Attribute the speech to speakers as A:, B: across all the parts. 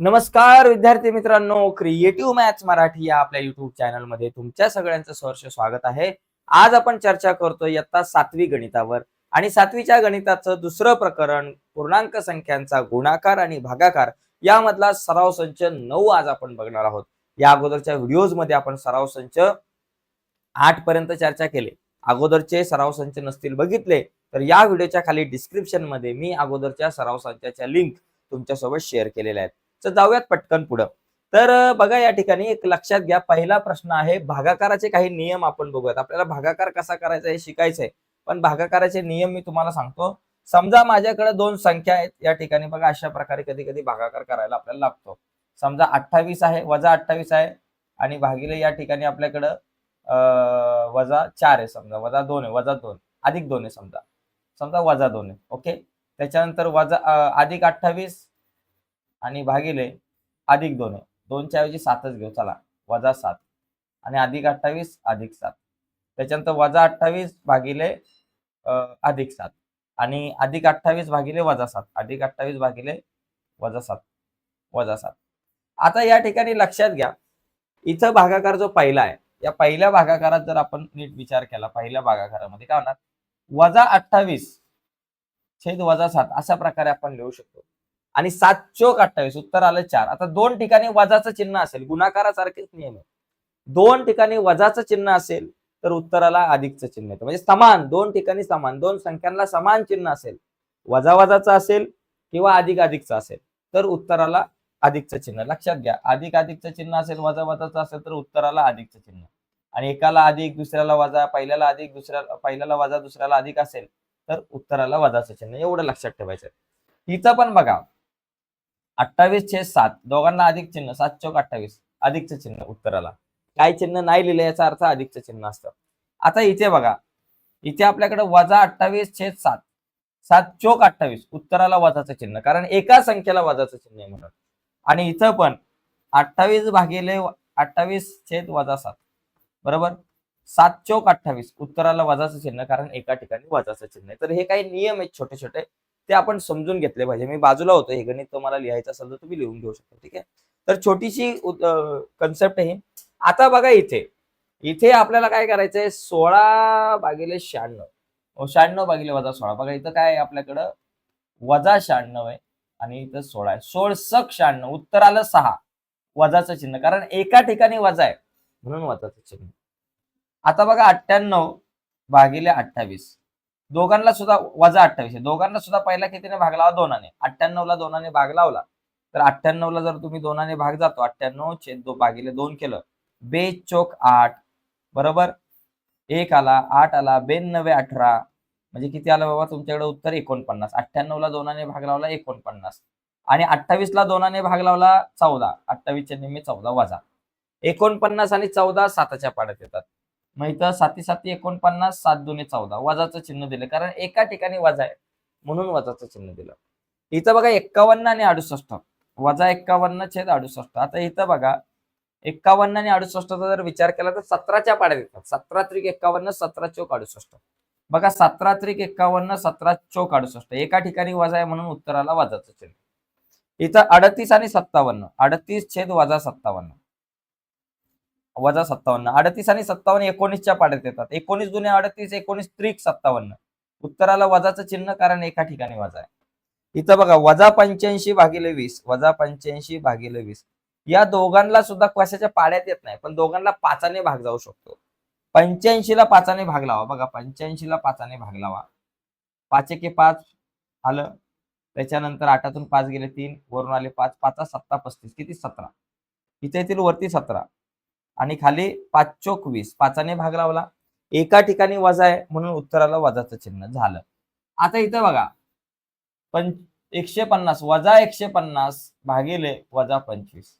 A: नमस्कार विद्यार्थी मित्रांनो. क्रिएटिव्ह मॅथ्स मराठी या आपल्या युट्यूब चॅनलमध्ये तुमच्या सगळ्यांचं सहर्ष स्वागत आहे. आज आपण चर्चा करतोय इयत्ता सातवी गणितावर आणि सातवीच्या गणिताचं दुसरं प्रकरण पूर्णांक संख्यांचा गुणाकार आणि भागाकार यामधला सराव संच नऊ आज आपण बघणार आहोत. या अगोदरच्या व्हिडिओजमध्ये आपण सराव संच आठ पर्यंत चर्चा केली. अगोदरचे सराव संच नसतील बघितले तर या व्हिडिओच्या खाली डिस्क्रिप्शनमध्ये मी अगोदरच्या सराव संचाच्या लिंक तुमच्यासोबत शेअर केलेल्या आहेत. तर जाऊयात पटकन पुढं. तर बघा या ठिकाणी एक लक्षात घ्या पहिला प्रश्न आहे भागाकाराचे काही नियम आपण बघूयात. आपल्याला भागाकार कसा करायचा हे शिकायचं आहे पण भागाकाराचे नियम मी तुम्हाला सांगतो. समजा माझ्याकडे दोन संख्या आहेत या ठिकाणी बघा अशा प्रकारे कधी कधी भागाकार करायला आपल्याला लागतो. समजा अठ्ठावीस आहे वजा अठ्ठावीस आहे आणि भागिले या ठिकाणी आपल्याकडं वजा चार आहे समजा वजा दोन आहे वजा दोन अधिक दोन आहे समजा. समजा वजा दोन आहे ओके? त्याच्यानंतर वजा अधिक अठ्ठावीस आणि भागिले अधिक दोन आहे. दोनच्या ऐवजी सातच घेऊ. चला वजा सात. आणि अधिक अठ्ठावीस अधिक सात. त्याच्यानंतर वजा अठ्ठावीस भागिले अधिक सात. आणि अधिक अठ्ठावीस भागिले वजा सात. अधिक अठ्ठावीस भागिले वजा सात. वजा सात. आता या ठिकाणी लक्षात घ्या. इथं भागाकार जो पहिला आहे या पहिल्या भागाकारात जर आपण नीट विचार केला पहिल्या भागाकारामध्ये काय होणार? वजा अठ्ठावीस छेद वजा सात अशा प्रकारे आपण लिहू शकतो. आणि सात चोक अठ्ठावीस उत्तर आलं चार. आता दोन ठिकाणी वजाचं चिन्ह असेल गुणाकारासारखेच नियम आहे दोन ठिकाणी वजाचं चिन्ह असेल तर उत्तराला अधिकचं चिन्ह येतं. म्हणजे समान दोन ठिकाणी समान दोन संख्यांना समान चिन्ह असेल. वजा वजाचं असेल किंवा अधिक अधिकचं असेल तर उत्तराला अधिकचं चिन्ह. लक्षात घ्या अधिक अधिकचं चिन्ह असेल वजा वजाचं असेल तर उत्तराला अधिकचं चिन्ह. आणि एकाला अधिक दुसऱ्याला वजा पहिल्याला अधिक दुसऱ्याला पहिल्याला वजा दुसऱ्याला अधिक असेल तर उत्तराला वजाचं चिन्ह. एवढं लक्षात ठेवायचं हिचं पण बघा अठ्ठावीस छेद सात दोघांना अधिक चिन्ह सात चौक अठ्ठावीस अधिकचं चिन्ह उत्तराला. काय चिन्ह नाही लिहिलं याचा अर्थ अधिकचं चिन्ह असतं. आता इथे बघा इथे आपल्याकडे वजा अठ्ठावीस छेद सात सात चोक अठ्ठावीस उत्तराला वजाचं चिन्ह कारण एका संख्येला वजाचं चिन्ह आहे म्हणून. आणि इथं पण अठ्ठावीस भागिले अठ्ठावीस छेद वजा सात बरोबर? सात चोक अठ्ठावीस उत्तराला वजाचं चिन्ह कारण एका ठिकाणी वजाचं चिन्ह आहे. तर हे काही नियम आहेत छोटे छोटे ते आपण समजून घेतले पाहिजे. मी बाजूला होतो हे गणित तुम्हाला लिहायचं असेल तर तुम्ही लिहून घेऊ शकता ठीक आहे? तर छोटीशी कन्सेप्ट आहे. आता बघा इथे. इथे आपल्याला काय करायचंय? सोळा भागिले शहाण्णव. शहाण्णव भागिले वजा सोळा. बघा इथं काय आहे आपल्याकडं? वजा शहाण्णव आहे आणि इथं सोळा आहे. सोळसक शहाण्णव. उत्तर आलं सहा. वजाचं चिन्ह. कारण एका ठिकाणी वजा आहे. म्हणून वजाचं चिन्ह. आता बघा अठ्ठ्याण्णव भागिले अठ्ठावीस. दोघांना सुद्धा वजा अठ्ठावीस आहे. दोघांना सुद्धा पहिला कितीने भाग लावा दोनाने. अठ्ठ्याण्णवला दोनाने भाग लावला. तर अठ्ठ्याण्णव ला जर तुम्ही दोनाने भाग जातो अठ्ठ्याण्णव छेद दो भागिले दोन केलं. बे चोक आठ. बरोबर? एक आला आठ आला बेन नवे अठरा. म्हणजे किती आलं बाबा? तुमच्याकडे उत्तर एकोणपन्नास. अठ्ठ्याण्णवला दोनाने भाग लावला एकोणपन्नास. आणि अठ्ठावीस ला दोनाने भाग लावला चौदा. अठ्ठावीसच्या निम्मे चौदा वजा. एकोणपन्नास आणि चौदा साताच्या पाड्यात येतात. मग इथं साती साती एकोणपन्नास सात दोन्ही चौदा. वजाचं चिन्ह दिलं. कारण एका ठिकाणी वजा आहे. म्हणून वजाचं चिन्ह दिलं. इथं बघा एक्कावन्न आणि अडुसष्ट. वजा एक्कावन्न छेद अडुसष्ट. आता इथं बघा एक्कावन्न आणि अडुसष्टचा जर विचार केला तर सतराच्या पाड्या येतात सतरा त्रिक एक्कावन्न सतरा चौक अडुसष्ट. बघा सतरा त्रिक एक्कावन्न सतरा चौक अडुसष्ट. एका ठिकाणी वजा आहे म्हणून उत्तराला वजाचं चिन्ह. इथं अडतीस आणि सत्तावन्न. अडतीस छेद वजा सत्तावन्न. वजा सत्तावन्न. अडतीस आणि सत्तावन्न एकोणीसच्या पाड्यात येतात. एकोणीस जुने अडतीस एकोणीस त्रिक सत्तावन्न. उत्तराला वजाचं चिन्ह कारण एका ठिकाणी वजा आहे. इथं बघा वजा पंच्याऐंशी भागिले वीस वजा पंच्याऐंशी भागिले वीस. या दोघांना सुद्धा कशाच्या पाड्यात येत नाही पण दोघांना पाचाने भाग जाऊ शकतो. पंच्याऐंशीला पाचाने भाग लावा. बघा पंच्याऐंशी ला पाचाने भाग लावा. पाच एके पाच आलं. त्याच्यानंतर आठातून पाच गेले तीन वरून आले पाच. पाचा सत्ता पस्तीस. किती? सतरा. इथे येतील वरती सतरा. आणि खाली पाच चोक वीस. पाचाने भाग लावला. एका ठिकाणी वजा आहे म्हणून उत्तराला वजाचं चिन्ह झालं. आता इथं बघा. पण एकशे पन्नास वजा एकशे पन्नास भागिले वजा पंचवीस.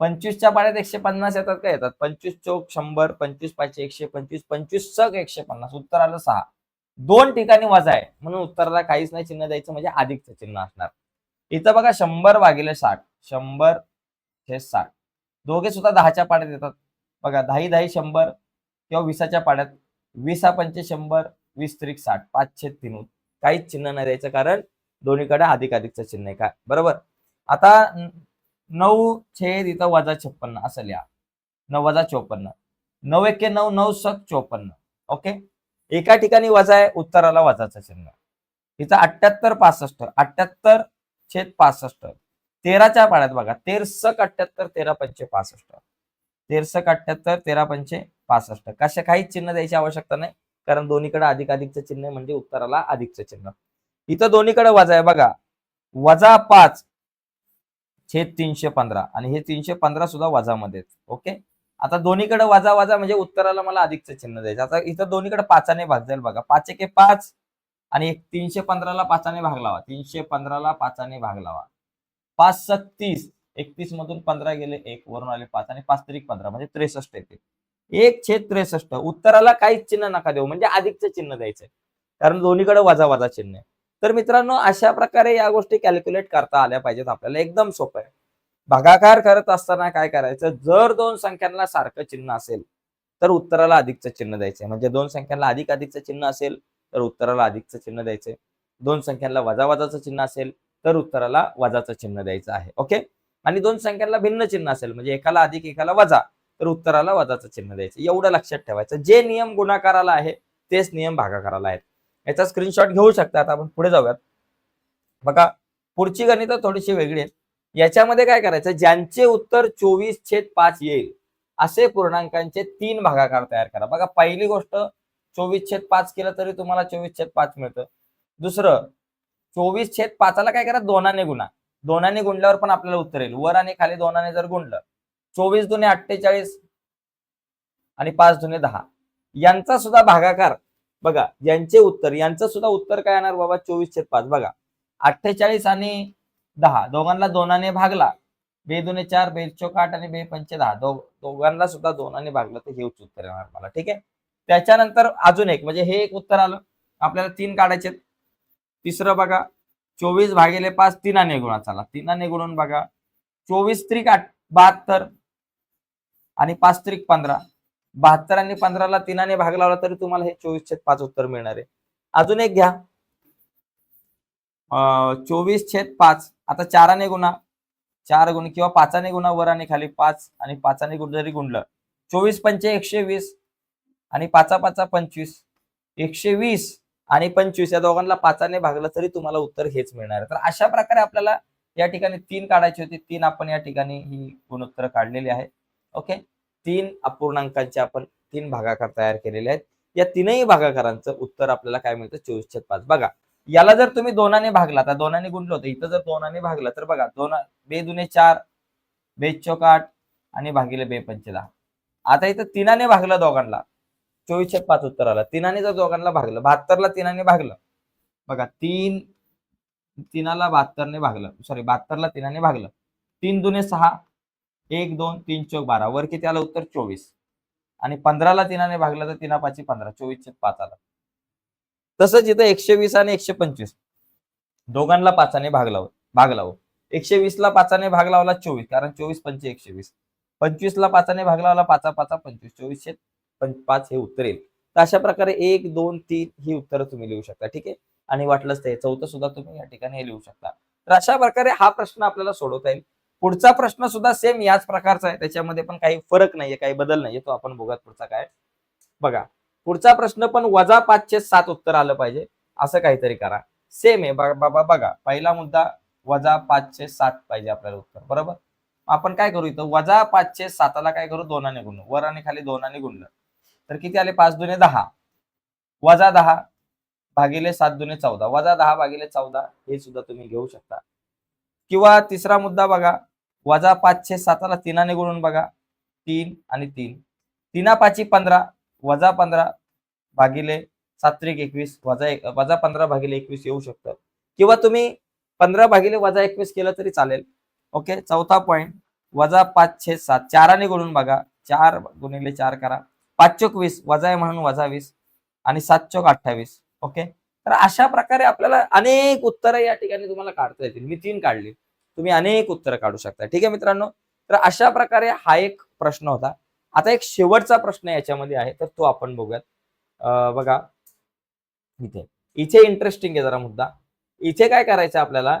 A: पंचवीसच्या पाण्यात एकशे पन्नास येतात का? येतात. पंचवीस चौक शंभर पंचवीस पाचशे एकशे पंचवीस पंचवीस सग एकशे पन्नास. उत्तराला सहा. दोन ठिकाणी वजा आहे म्हणून उत्तराला काहीच नाही चिन्ह द्यायचं म्हणजे अधिकचं चिन्ह असणार. इथं बघा शंभर भागिले साठ. शंभर हे साठ. दोघे सुद्धा दहाच्या पाड्यात येतात. बघा दहाही दहाही शंभर किंवा विसाच्या पाड्यात विसा पंचे शंभर वीस त्रिक साठ पाचशे तीन काहीच चिन्ह नाही द्यायचं कारण दोन्हीकडे अधिक अधिकचं चिन्ह आहे का? बरोबर? आता नऊ छेद इथं वजा छप्पन्न असं लिहा. नऊ वजा चोपन्न. नऊ एके नऊ नऊ सक चोपन्न. ओके? एका ठिकाणी वजा आहे उत्तराला वजाचं चिन्ह. इथं अठ्याहत्तर पासष्ट अठ्याहत्तर छेद पासष्ट. तेराच्या पाड्यात बघा तेरसक अठ्याहत्तर तेरा पंचे पासष्ट. तेरसक अठ्याहत्तर तेरा पंचे पासष्ट. कशा काहीच चिन्ह द्यायची आवश्यकता नाही कारण दोन्हीकडे अधिक अधिकचं चिन्ह म्हणजे उत्तराला अधिकचं चिन्ह. इथं दोन्हीकडे वजा आहे बघा. वजा पाच छेद तीनशे पंधरा. आणि हे तीनशे पंधरा सुद्धा वजामध्ये ओके? आता दोन्हीकडे वजा वजा म्हणजे उत्तराला मला अधिकचं चिन्ह द्यायचं. आता इथं दोन्हीकडे पाचाने भाग जाईल बघा. पाच एके पाच आणि एक तीनशे पंधराला पाचाने भाग लावा तीनशे पंधराला पाचाने भाग लावा पाच सत्तीस. एकतीस मधून पंधरा गेले एक वरून आले पाच आणि पाच तरी पंधरा म्हणजे त्रेसष्ट येते. एक छेद त्रेसष्ट. उत्तराला काहीच चिन्ह नका देऊ म्हणजे अधिकचं चिन्ह द्यायचंय. कारण दोन्हीकडे वजा वजा चिन्ह आहे. तर मित्रांनो अशा प्रकारे या गोष्टी कॅल्क्युलेट करता आल्या पाहिजेत. आपल्याला एकदम सोपं आहे. भागाकार करत असताना काय करायचं? जर दोन संख्यांना सारखं चिन्ह असेल तर उत्तराला अधिकचं चिन्ह द्यायचंय. म्हणजे दोन संख्यांना अधिक अधिकचं चिन्ह असेल तर उत्तराला अधिकचं चिन्ह द्यायचंय. दोन संख्यांना वजा वजाचं चिन्ह असेल तर उत्तराला वजाचं चिन्ह द्यायचं आहे. ओके आणि दोन संख्यांना भिन्न चिन्ह असेल म्हणजे एकाला अधिक एकाला वजा तर उत्तराला वजाचं चिन्ह द्यायचं. एवढं लक्षात ठेवायचं. जे नियम गुणाकाराला आहे तेच नियम भागाकाराला आहेत. याचा स्क्रीनशॉट घेऊ शकता. आता आपण पुढे जाऊयात. बघा पुढची गणित थोडीशी वेगळी आहेत. याच्यामध्ये काय करायचं? ज्यांचे उत्तर चोवीस छेद पाच येईल असे पूर्णांकांचे तीन भागाकार तयार करा. बघा पहिली गोष्ट चोवीस छेद पाच केलं तरी तुम्हाला चोवीस छेद पाच मिळतं. दुसरं चोवीस छेद पाचाला काय करा? दोनाने गुणा. दोनाने गुणल्यावर पण आपल्याला उत्तर येईल. वर आणि खाली दोनाने जर गुणलं चोवीस दुने अठ्ठेचाळीस आणि पाच दुने दहा. यांचा सुद्धा भागाकार बघा यांचे उत्तर यांचं सुद्धा उत्तर काय येणार बाबा? चोवीस छेद पाच. बघा अठ्ठेचाळीस आणि दहा दोघांना दोनाने भागला. बे दुने चार बे चोक आठ आणि बे पंचे दहा. दो दोघांना सुद्धा दोनाने भागलं तर हेच उत्तर येणार मला. ठीक आहे? त्याच्यानंतर अजून एक म्हणजे हे एक उत्तर आलं. आपल्याला तीन काढायचे तिसरं बघा चोवीस भागिले पाच तिनाने गुणा चला. तिनाने गुणून बघा चोवीस त्रिक आठ बहात्तर. आणि पाच त्रिक पंधरा. बहात्तर आणि पंधराला तिनाने भाग लावला तरी तुम्हाला हे चोवीस छेद पाच उत्तर मिळणार आहे. अजून एक घ्या. चोवीस छेद पाच. आता चाराने गुणा. चार गुण किंवा पाचाने गुणा वर आणि खाली पाच आणि पाचाने गुण जरी गुणलं चोवीस पंचे एकशे वीस आणि पाचा पाचा पंचवीस. एकशे वीस. आणि पंचवीस या दोघांना पाचाने भागलं तरी तुम्हाला उत्तर हेच मिळणार. तर अशा प्रकारे आपल्याला या ठिकाणी तीन काढायची होती. तीन आपण या ठिकाणी ही गुणोत्तर काढलेली आहे. ओके? तीन अपूर्णांकांचे आपण तीन भागाकार तयार केलेले आहेत. या तीनही भागाकारांचं उत्तर आपल्याला काय मिळतं? चोवीस छेद पाच. बघा याला जर तुम्ही दोनाने भागला तर दोनाने गुणलं होतं. इथं जर दोनाने भागलं तर बघा दोन बे दुने चार बे चौक आठ आणि भागिले बे पंचे दहा आता इथं तिनाने भागलं दोघांना. चोवीस पाच उत्तर आला. तिनाने जर दोघांना भागलं. बहात्तरला तिनाने भागलं. बघा तीन तिनाला बहात्तरने भागलं. सॉरी बहात्तरला तिनाने भागलं. तीन दुने सहा एक दोन तीन चौक बारा. वर किती आलं? उत्तर चोवीस. आणि पंधराला तिनाने भागलं तर तिना पाची पंधरा. चोवीस पाच आला. तसंच इथं एकशे वीस आणि एकशे पंचवीस. दोघांना पाचाने भाग लाव भाग लावू एकशे वीस ला पाचाने भाग लावला चोवीस. कारण चोवीस पंचे एकशे वीस. पंचवीस ला पाचाने भाग लावला पाचा पाचा पंचवीस. चोवीसशे पाच हे उत्तर येईल तर अशा प्रकारे एक दोन तीन ही उत्तरं तुम्ही लिहू शकता ठीक आहे? आणि वाटलंच ते. चौथं सुद्धा तुम्ही या ठिकाणी हे लिहू शकता. तर अशा प्रकारे हा प्रश्न आपल्याला सोडवता येईल. पुढचा प्रश्न सुद्धा सेम याच प्रकारचा आहे. त्याच्यामध्ये पण काही फरक नाहीये काही बदल नाहीये. तो आपण बघूयात पुढचा काय बघा पुढचा प्रश्न पण वजा पाचशे सात उत्तर आलं पाहिजे. असं काहीतरी करा. सेम आहे. बाबा बघा. पहिला मुद्दा वजा पाचशे सात पाहिजे आपल्याला उत्तर. बरोबर? आपण काय करू इथं? वजा पाचशे साताला काय करू? दोनाने गुणू वर आणि खाली दोनाने गुणलं. तर किती आले? पाच दुने दहा. वजा दहा भागिले सात दुने चौदा. वजा दहा भागिले चौदा हे सुद्धा तुम्ही घेऊ शकता. किंवा तिसरा मुद्दा बघा. वजा पाचशे साताला तिनाने गुणून बघा. तीन आणि तीन. तिना पाची पंधरा वजा पंधरा भागिले सात्रिक एकवीस वजा एक वजा पंधरा भागिले एकवीस येऊ शकतं. किंवा तुम्ही पंधरा भागिले वजा एकवीस केलं तरी चालेल. ओके? चौथा पॉईंट वजा पाचशे सात. चाराने गुणून बघा. चार गुणिले चार करा. पाच चोक वीस वजा आहे म्हणून वजा वीस आणि सात चोक अठ्ठावीस ओके तर अशा प्रकारे आपल्याला अनेक उत्तरं या ठिकाणी तुम्हाला काढता येतील. मी तीन काढली. तुम्ही अनेक उत्तरं काढू शकता. ठीक आहे मित्रांनो? तर अशा प्रकारे हा एक प्रश्न होता. आता एक शेवटचा प्रश्न याच्यामध्ये आहे तर तो आपण बघूयात. बघा. इथे. इथे इंटरेस्टिंग आहे जरा मुद्दा. इथे काय करायचं आपल्याला?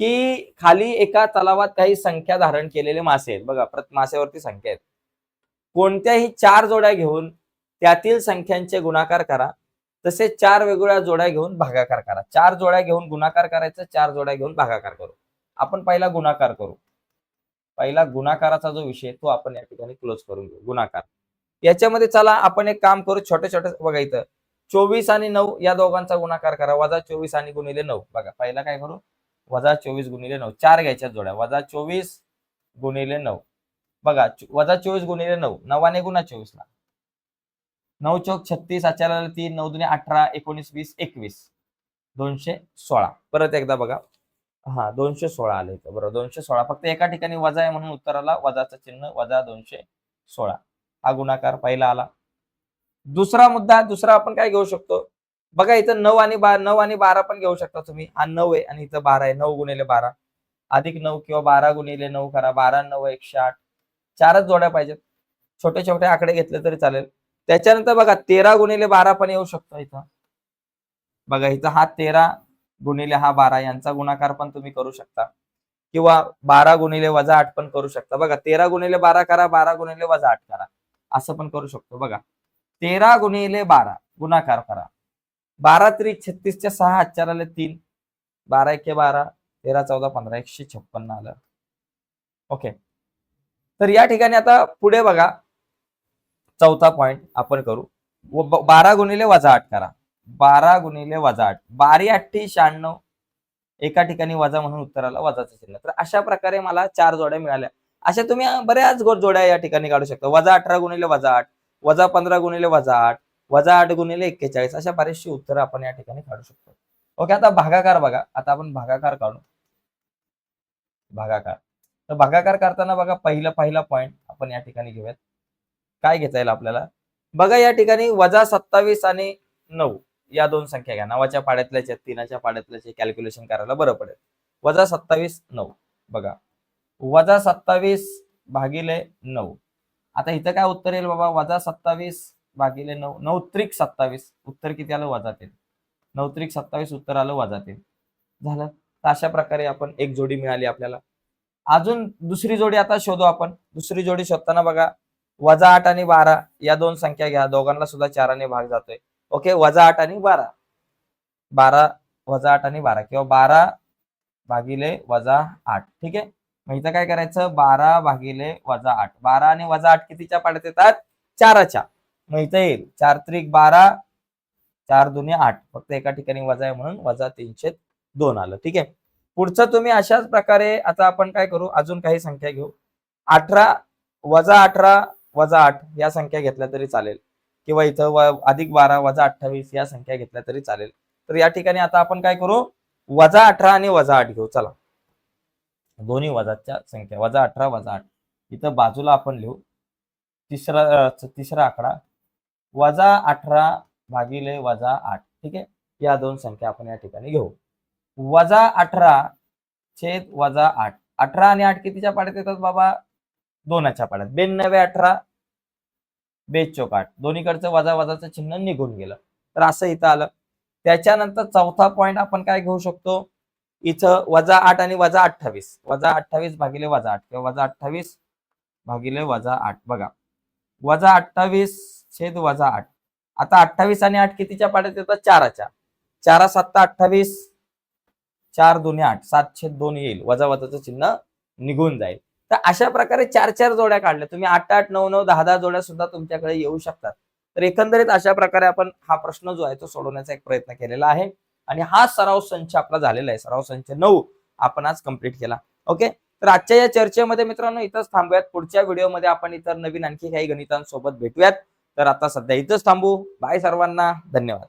A: की खाली एका तलावात काही संख्या धारण केलेले मासे आहेत. बघा प्रत मासेवरती संख्या आहेत. कोणत्याही चार जोड्या घेऊन त्यातील संख्यांचे गुणाकार करा. तसेच चार वेगवेगळ्या जोड्या घेऊन भागाकार करा. चार जोड्या घेऊन गुणाकार करायचा चार जोड्या घेऊन भागाकार करू. आपण पहिला गुणाकार करू. पहिला गुणाकाराचा जो विषय तो आपण या ठिकाणी क्लोज करून घेऊ. गुणाकार. याच्यामध्ये चला आपण एक काम करू छोटे छोटे बघा इथं. चोवीस आणि नऊ या दोघांचा गुणाकार करा. वजा चोवीस आणि गुणिले नऊ. बघा पहिला काय करू? वजा चोवीस गुणिले नऊ. चार घ्यायच्या जोड्या. वजा चोवीस गुणिले नऊ. बघा वजा चोवीस गुणिले नऊ नवाने गुणा चोवीस ला नऊ चौक छत्तीस अचाराला तीन नऊ दुने अठरा एकोणीस वीस एकवीस. दोनशे सोळा. परत एकदा बघा. हा दोनशे सोळा आले इथं. बरोबर दोनशे सोळा. फक्त एका ठिकाणी वजा आहे म्हणून उत्तराला वजाचं चिन्ह वजा दोनशे सोळा. हा गुणाकार पहिला आला. दुसरा मुद्दा दुसरा आपण काय घेऊ शकतो? बघा इथं नऊ आणि बारा नऊ आणि बारा पण घेऊ शकता तुम्ही. हा नऊ आहे आणि इथं बारा आहे. नऊ गुणिले बारा. अधिक नऊ किंवा बारा गुणिले नऊ करा. बारा नऊ एकशे आठ. चारच जोड्या पाहिजेत. छोटे छोटे आकडे घेतले तरी चालेल. त्याच्यानंतर बघा तेरा गुणिले बारा पण येऊ शकतो इथं. बघा इथं हा तेरा गुणिले हा बारा यांचा गुणाकार पण तुम्ही करू शकता. किंवा बारा गुणिले वजा आठ पण करू शकता. बघा तेरा गुणिले बारा करा बारा गुणिले वजा आठ करा. असं पण करू शकतो. बघा तेरा गुणिले बारा गुणाकार करा. बारा त्रिक छत्तीसच्या सहा आजच्या आले तीन. बारा एके बारा तेरा चौदा पंधरा एकशे छप्पन्न आलं. ओके. तर या ठिकाणी आता पुढे बघा. चौथा पॉइंट आपण करू. व बारा गुणिले वजा आठ करा. बारा गुणिले वजा आठ. बारी अठ्ठी शहाण्णव. एका ठिकाणी वजा म्हणून उत्तराला वजाचं चिन्ह. तर अशा प्रकारे मला चार जोड्या मिळाल्या. अशा तुम्ही बऱ्याच गोड जोड्या या ठिकाणी काढू शकता. वजा अठरा गुणिले वजा आठ वजा पंधरा गुणिले वजा आठ वजा आठ गुणिले एक्केचाळीस अशा बरेचशी उत्तरं आपण या ठिकाणी काढू शकतो. ओके आता भागाकार बघा. आता आपण भागाकार काढू. भागाकार. तर भागाकार करताना बघा पहिला पहिला पॉईंट आपण या ठिकाणी घेऊयात. काय घेता येईल आपल्याला? बघा या ठिकाणी वजा सत्तावीस आणि नऊ या दोन संख्या घ्या. नावाच्या पाड्यातल्याच्या तिनाच्या तीनाच्या पाड्यातल्याचे कॅल्क्युलेशन करायला बरं पडेल. वजा सत्तावीस नऊ. बघा. वजा सत्तावीस भागिले नऊ. आता इथं काय उत्तर येईल बाबा? वजा सत्तावीस भागिले नऊ. नऊ त्रिक सत्तावीस. उत्तर किती आलं? वजा तीन नऊ त्रिक सत्तावीस उत्तर आलं? वजा तीन झालं? तर अशा प्रकारे आपण एक जोडी मिळाली आपल्याला. अजून दुसरी जोडी आता शोधू आपण. दुसरी जोडी शोधताना बघा वजा आठ आणि बारा या दोन संख्या घ्या. दोघांना सुद्धा चाराने भाग जातोय. ओके वजा आठ आणि बारा. बारा वजा आठ आणि बारा. किंवा बारा भागिले वजा आठ. ठीक आहे? मग इथं काय करायचं? बारा भागिले वजा आठ. बारा आणि वजा आठ कितीच्या पाड्यात येतात? चाराच्या. मग इथं येईल. चार त्रिक बारा चार दुने आठ. फक्त एका ठिकाणी वजा आहे म्हणून वजा तीनशे दोन आलं. ठीक आहे? पुढचं तुम्ही अशाच प्रकारे आता आपण काय करू? अजून काही संख्या घेऊ. अठरा वजा अठरा वजा आठ या संख्या घेतल्या तरी चालेल. किंवा इथं अधिक बारा वजा अठ्ठावीस या संख्या घेतल्या तरी चालेल. तर या ठिकाणी आता आपण काय करू? वजा अठरा आणि वजा आठ घेऊ. चला. दोन्ही वजाच्या संख्या. वजा अठरा वजा आठ. इथं बाजूला आपण लिहू. तिसरा तिसरा आकडा. वजा अठरा भागिले वजा आठ. ठीक आहे? या दोन संख्या आपण या ठिकाणी घेऊ. वजा अठरा छेद वजा आठ. अठरा आणि आठ कितीच्या पाड्यात येतात बाबा? दोनाच्या पाड्यात. बेनवे अठरा बेचोक चौक आठ. दोन्हीकडचं वजा वजाचं चिन्ह निघून गेलं. तर असं इथं आलं. त्याच्यानंतर चौथा पॉईंट आपण काय घेऊ शकतो? इथं वजा आठ आणि वजा अठ्ठावीस. वजा अठ्ठावीस भागिले वजा आठ किंवा वजा अठ्ठावीस भागिले वजा आठ. बघा. वजा अठ्ठावीस छेद वजा आठ. आता अठ्ठावीस आणि आठ कितीच्या पाड्यात येतात? चाराच्या. चारा सत्ता अठ्ठावीस. चार दोन्ही आठ सातशे दोन येईल. वजा वजाचं चिन्ह निघून जाईल. तर अशा प्रकारे चार चार जोड्या काढल्या. तुम्ही आठ आठ नऊ नऊ दहा दहा जोड्या सुद्धा तुमच्याकडे येऊ शकतात. तर एकंदरीत अशा प्रकारे आपण हा प्रश्न जो आहे तो सोडवण्याचा एक प्रयत्न केलेला आहे. आणि हा सराव संच आपला झालेला आहे. सराव संच नऊ आपण आज कंप्लीट केला. ओके? तर आजच्या या चर्चेमध्ये मित्रांनो इथंच थांबूयात. पुढच्या व्हिडिओमध्ये आपण इतर नवीन आणखी काही गणितांसोबत भेटूयात. तर आता सध्या इथंच थांबू. बाय सर्वांना. धन्यवाद.